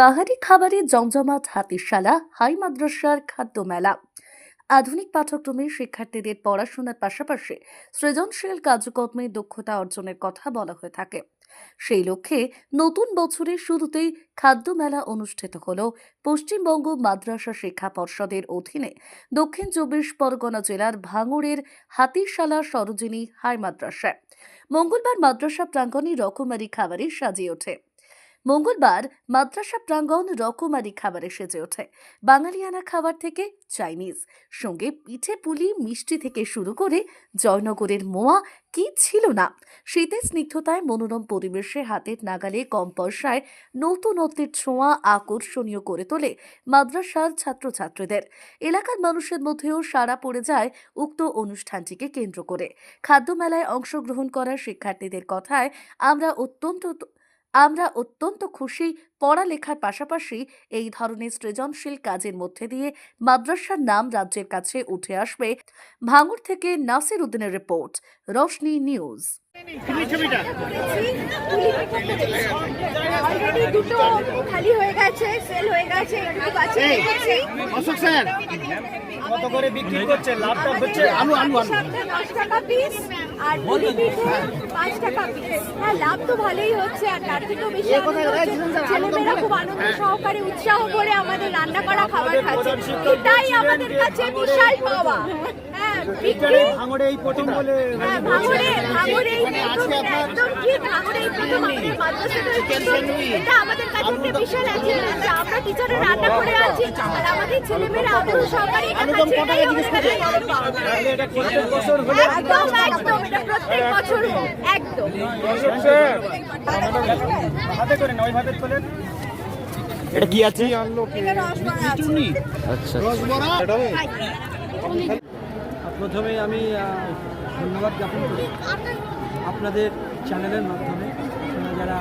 বাহারি খাবারে জমজমাট হাতিশালা, হাই মাদ্রাসার খাদ্য মেলা। আধুনিক পাঠ্যক্রমে শিক্ষার্থীদের পড়াশোনার পাশাপাশি সৃজনশীল কার্যক্রমে দক্ষতা অর্জনের কথা বলা হয়ে থাকে। সেই লক্ষ্যে নতুন বছরের শুরুতেই খাদ্য মেলা অনুষ্ঠিত হল পশ্চিমবঙ্গ মাদ্রাসা শিক্ষা পর্ষদের অধীনে। দক্ষিণ চব্বিশ পরগনা জেলার ভাঙড়ের হাতিশালা সরোজিনী হাই মাদ্রাসায়। মঙ্গলবার মাদ্রাসা প্রাঙ্গণে রকমারি খাবারে সাজিয়ে ওঠে। মঙ্গলবার মাদ্রাসা প্রাঙ্গণ রকমারি খাবারে সেজে ওঠে। বাঙালিয়ানা খাবার থেকে চাইনিজ। সঙ্গে পিঠে পুলি, মিষ্টি থেকে শুরু করে জয়নগরের মোয়া, কি ছিল না? শীতের স্নিগ্ধতায় মনোরম পরিবেশে হাতের নাগালে কম পয়সায় নতুনত্বের ছোঁয়া আকর্ষণীয় করে তোলে মাদ্রাসার ছাত্রছাত্রীদের। এলাকার মানুষের মধ্যেও সাড়া পড়ে যায় উক্ত অনুষ্ঠানটিকে কেন্দ্র করে। খাদ্য মেলায় অংশগ্রহণ করা শিক্ষার্থীদের কথায় আমরা অত্যন্ত আমরা অত্যন্ত খুশি পড়ালেখার পাশাপাশি এই ধরনের সৃজনশীল কাজের মধ্যে দিয়ে মাদ্রাসার নাম রাজ্যের কাছে উঠে আসবে। ভাঙড় থেকে নাসির উদ্দিনের রিপোর্ট রোশনি নিউজ। অলরেডি খালি হয়ে গেছে সেল হয়ে গেছে একটু বাঁচে রেখেছি অশোক স্যার কত করে বিক্রি করছে? লাভটা হচ্ছে আলু আলু আলু টাকা পিস আর পুলি পিঠে পাঁচ টাকা পিস হ্যাঁ লাভ তো ভালোই হচ্ছে আর তার থেকেও বেশি হচ্ছে। ছেলেমেয়েরা খুব আনন্দ সহকারে উৎসাহ করে আমাদের রান্না করা খাবার খাচ্ছে। এটাই আমাদের কাছে বিশাল পাওয়া। হ্যাঁ ভাঙড়ে এই প্রথম বলে হ্যাঁ, ভাঙড়ে ভাঙড়ে এই প্রথম একদম এটা আমাদের কাছে একটা বিশাল অ্যাচিভমেন্ট যে আমরা টিচারে রান্না করে আছি আর আমাদের ছেলেমেয়েরা আগ্রহ সহকারে এটা খাচ্ছে এটাই আমাদের পাওয়া। তাহলে এটা প্রত্যেক বছর হলে একদম একদম এটা প্রত্যেক বছর হোক একদম হাতে করে নয় হাতে তোলেন এটা কি আছে আচ্ছা প্রথমে আমি ধন্যবাদ জ্ঞাপন করি আপনাদের চ্যানেলের মাধ্যমে আপনারা যারা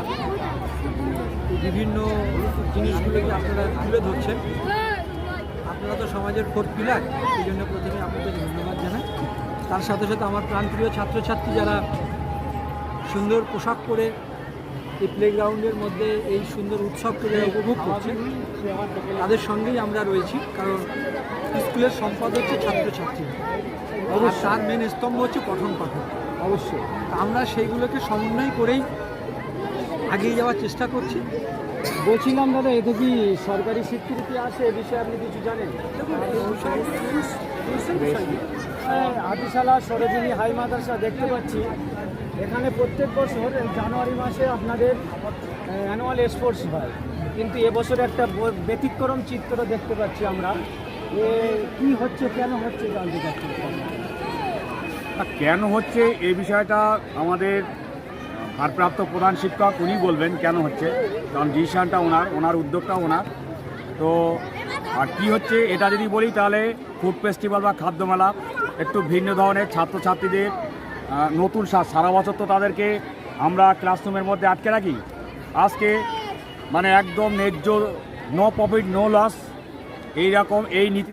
বিভিন্ন জিনিসগুলোকে আপনারা তুলে ধরছেন, আপনারা তো সমাজের ফোর্থ পিলার এই জন্য প্রথমে আপনাদের ধন্যবাদ জানাই। তার সাথে সাথে আমার প্রাণপ্রিয় ছাত্রছাত্রী যারা সুন্দর পোশাক পরে এই প্লেগ্রাউন্ডের মধ্যে এই সুন্দর উৎসবকে যারা উপভোগ করছেন, তাদের সঙ্গেই আমরা রয়েছি, কারণ স্কুলের সম্পদ হচ্ছে ছাত্রছাত্রী। আর তার মেন স্তম্ভ হচ্ছে পঠন পাঠন অবশ্যই। আমরা সেইগুলোকে সমন্বয় করেই এগিয়ে যাওয়ার চেষ্টা করছি। বলছিলাম দাদা এতে কি সরকারি স্বীকৃতি আছে এ বিষয়ে আপনি কিছু জানেন? আদিশালা সরোজিনী হাই মাদ্রাসা দেখতে পাচ্ছি। এখানে প্রত্যেক বছর জানুয়ারি মাসে আপনাদের অ্যানুয়াল স্পোর্টস হয়। কিন্তু এবছর একটা ব্যতিক্রম চিত্র দেখতে পাচ্ছি আমরা। এ কি হচ্ছে কেন হচ্ছে জানতে চাচ্ছি। কেন হচ্ছে? এই বিষয়টা আমাদের ভারপ্রাপ্ত প্রধান শিক্ষক উনি বলবেন কেন হচ্ছে। কারণ ডিসিশনটা ওনার ওনার উদ্যোগটা ওনার। তো আর কি হচ্ছে এটা যদি বলি তাহলে ফুড ফেস্টিভ্যাল বা খাদ্যমেলা একটু ভিন্ন ধরনের ছাত্রছাত্রীদের নতুন সারা বছর তো তাদেরকে আমরা ক্লাসরুমের মধ্যে আটকে রাখি। আজকে মানে একদম ন্যায্য নো প্রফিট নো লস এইরকম এই নীতি